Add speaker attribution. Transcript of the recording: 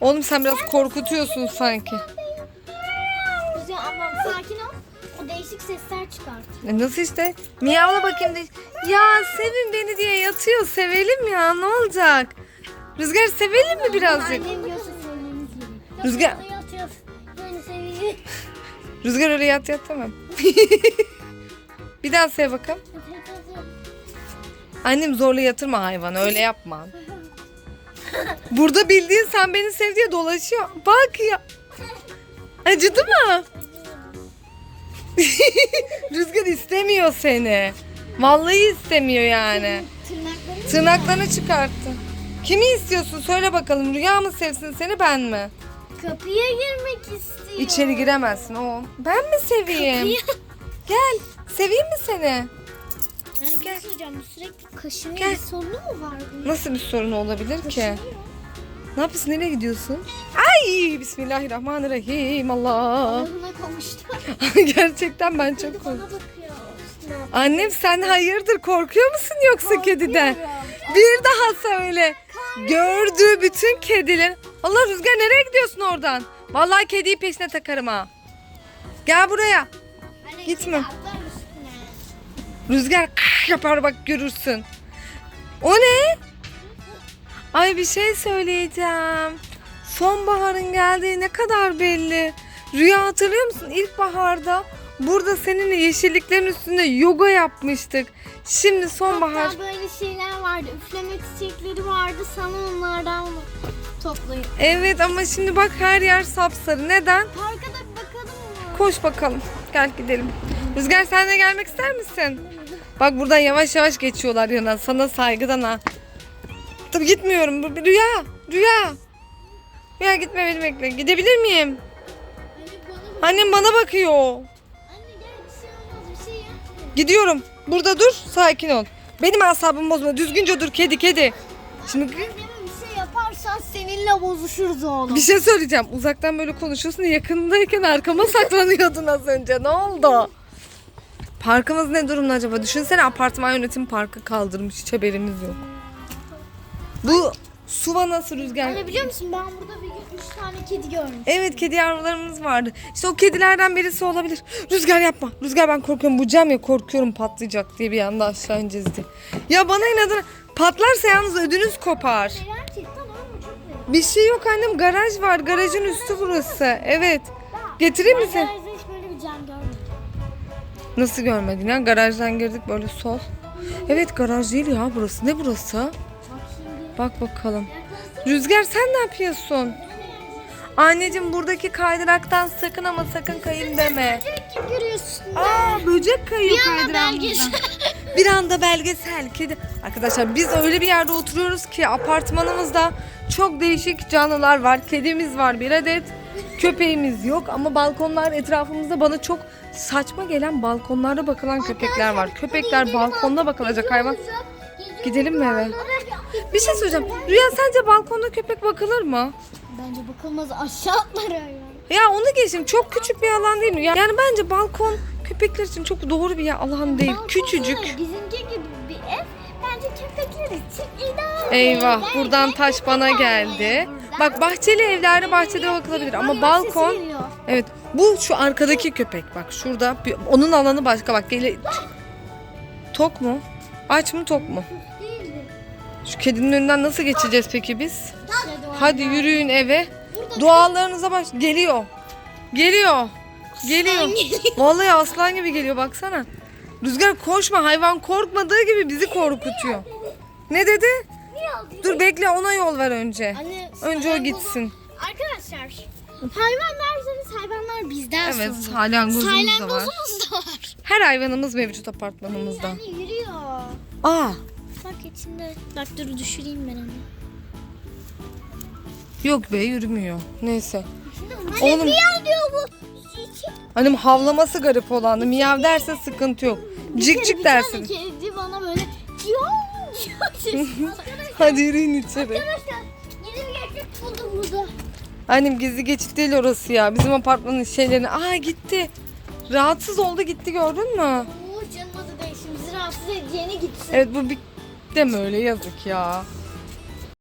Speaker 1: Oğlum sen biraz korkutuyorsun sanki.
Speaker 2: Güzel ablam sakin ol. O değişik sesler çıkartıyor.
Speaker 1: E nasıl işte? Miyavla bakayım de. Ya sevin beni diye yatıyor. Sevelim ya ne olacak? Rüzgar sevelim mi birazcık?
Speaker 2: Annem diyorsa söylememiz gerekiyor.
Speaker 1: Rüzgar.
Speaker 2: Yatıyor.
Speaker 1: Rüzgar öyle yat yat tamam. bir daha sev bakalım. Annem zorla yatırma hayvanı öyle yapma. Burada bildiğin sen beni sev diye dolaşıyor. Bak ya. Acıdı mı? Rüzgar istemiyor seni. Vallahi istemiyor yani.
Speaker 2: Tırnakları
Speaker 1: Tırnaklarını çıkarttı. Kimi istiyorsun söyle bakalım. Rüya mı sevsin seni ben mi?
Speaker 2: kapıya girmek istiyor.
Speaker 1: İçeri giremezsin oğlum. Ben mi seveyim?
Speaker 2: Kapıya.
Speaker 1: Gel. Seveyim mi seni?
Speaker 2: Yani bir şey sürekli kaşınıyor.
Speaker 1: Gel.
Speaker 2: Bir sorunu mu var bunun?
Speaker 1: Nasıl bir sorun olabilir ki?
Speaker 2: Kaşınıyor.
Speaker 1: Ne yapıyorsun? Nereye gidiyorsun? Ay Bismillahirrahmanirrahim Allah.
Speaker 2: Ağzına kavuştu.
Speaker 1: Gerçekten ben çok
Speaker 2: bana
Speaker 1: korktum.
Speaker 2: bakıyor. Üstüne.
Speaker 1: Annem sen hayırdır korkuyor musun yoksa kediden? Bir daha söyle. Gördüğü bütün kediler. Allah Rüzgar nereye gidiyorsun oradan? Vallahi kediyi peşine takarım ha. Gel buraya.
Speaker 2: Anne,
Speaker 1: Gitme.
Speaker 2: kedi atlar üstüne.
Speaker 1: Rüzgar yapar bak görürsün. O ne? Ay bir şey söyleyeceğim. Sonbaharın geldiği ne kadar belli. Rüya hatırlıyor musun? İlkbaharda burada seninle yeşilliklerin üstünde yoga yapmıştık. Şimdi sonbahar.
Speaker 2: Hatta böyle şeyler vardı. Üfleme çiçekleri vardı. Sana onlardan toplayın.
Speaker 1: Evet ama şimdi bak her yer sapsarı. Neden?
Speaker 2: Parka da bir bakalım mı?
Speaker 1: Koş bakalım. Gel gidelim. Rüzgar sen de gelmek ister misin? Bak buradan yavaş yavaş geçiyorlar yana. Sana saygıdan ha. Tabii gitmiyorum. Bu bir Rüya. Rüya. Rüya gitme beni bekle. Gidebilir miyim? Annem bana bakıyor.
Speaker 2: Anne gel bir şey olmaz bir şey yapma.
Speaker 1: Gidiyorum. Burada dur. Sakin ol. Benim asabımı bozma. Düzgünce dur kedi kedi. Şimdi
Speaker 2: bir şey yaparsan seninle bozuşuruz oğlum.
Speaker 1: bir şey söyleyeceğim. Uzaktan böyle konuşuyorsun. da Yakındayken arkama saklanıyordun az önce. Ne oldu? Parkımız ne durumda acaba? Düşünsene apartman yönetimi parkı kaldırmış. Hiç haberimiz yok. Bu Suva nasıl rüzgar?
Speaker 2: Anne biliyor musun ben burada bir gün 3 tane kedi görmüştüm.
Speaker 1: Evet kedi yavrularımız vardı. İşte o kedilerden birisi olabilir. Rüzgar yapma. Rüzgar ben korkuyorum. Bu cam ya korkuyorum patlayacak diye bir anda aşağı ineceğiz diye. Ya bana inadına patlarsa yalnız ödünüz kopar.
Speaker 2: Ama çok.
Speaker 1: Bir şey yok annem garaj var. Garajın üstü burası. Evet. Getireyim mi
Speaker 2: Ben
Speaker 1: seni?
Speaker 2: garajda hiç böyle bir cam görmedim.
Speaker 1: Nasıl görmedin ya? Garajdan girdik böyle sol. Evet garaj değil ya burası. Ne burası?
Speaker 2: Bak
Speaker 1: bakalım. Rüzgar sen ne yapıyorsun? Anneciğim buradaki kaydıraktan sakın ama sakın kayayım deme. Aa böcek kayıyor
Speaker 2: belgesel.
Speaker 1: Bir anda belgesel kedi. Arkadaşlar biz öyle bir yerde oturuyoruz ki apartmanımızda çok değişik canlılar var. Kedimiz var bir adet. Köpeğimiz yok ama balkonlar etrafımızda bana çok saçma gelen balkonlarda bakılan köpekler var. Köpekler balkonda bakılacak hayvan. Gidelim mi eve? Bir şey söyleyeceğim. Rüya sence balkonda köpek bakılır mı?
Speaker 2: Bence bakılmaz aşağı atlar ya.
Speaker 1: Ya onu geçtim. Çok küçük bir alan değil mi? Yani bence balkon köpekler için çok doğru bir alan değil. Küçücük.
Speaker 2: Bizimki gibi bir ev bence köpekler için ideal.
Speaker 1: Eyvah buradan taş bana geldi. Bak bahçeli evlerde bahçede bakılabilir ama balkon evet bu şu arkadaki köpek bak şurada bir- onun alanı başka bak gele tok mu? Aç mı tok mu? Şu kedinin önünden nasıl geçeceğiz peki biz? Hadi yürüyün eve. Dualarınıza baş geliyor. Geliyor. Geliyor. Vallahi aslan gibi geliyor baksana. Rüzgar koşma hayvan korkmadığı gibi bizi korkutuyor. Ne dedi? Dur bekle ona yol ver önce.
Speaker 2: Anne,
Speaker 1: Önce o gitsin.
Speaker 2: Arkadaşlar hayvan derseniz hayvanlar bizden
Speaker 1: Evet
Speaker 2: sonra.
Speaker 1: salyangozumuz da var.
Speaker 2: Salyangozumuz da var.
Speaker 1: Her hayvanımız mevcut apartmanımızda.
Speaker 2: Anne yürüyor.
Speaker 1: Aa
Speaker 2: Bak içinde. Bak dur düşüreyim ben onu.
Speaker 1: yok be yürümüyor. Neyse.
Speaker 2: Anne
Speaker 1: Oğlum.
Speaker 2: miyav diyor bu.
Speaker 1: Annem havlaması garip olandı. Miyav derse sıkıntı yok. Cik cik
Speaker 2: Bir
Speaker 1: dersin.
Speaker 2: tane kedi bana böyle. Arkadaşlar
Speaker 1: Hadi yürüyün içeri.
Speaker 2: arkadaşlar bir gerçek buldum burada.
Speaker 1: Annem gizli geçit değil orası ya. Bizim apartmanın şeylerini. Aa gitti. Rahatsız oldu gitti gördün mü?
Speaker 2: Oo canım adı değişim. Bizi rahatsız edeceğine gitsin.
Speaker 1: Evet bu bir deme öyle yazık ya.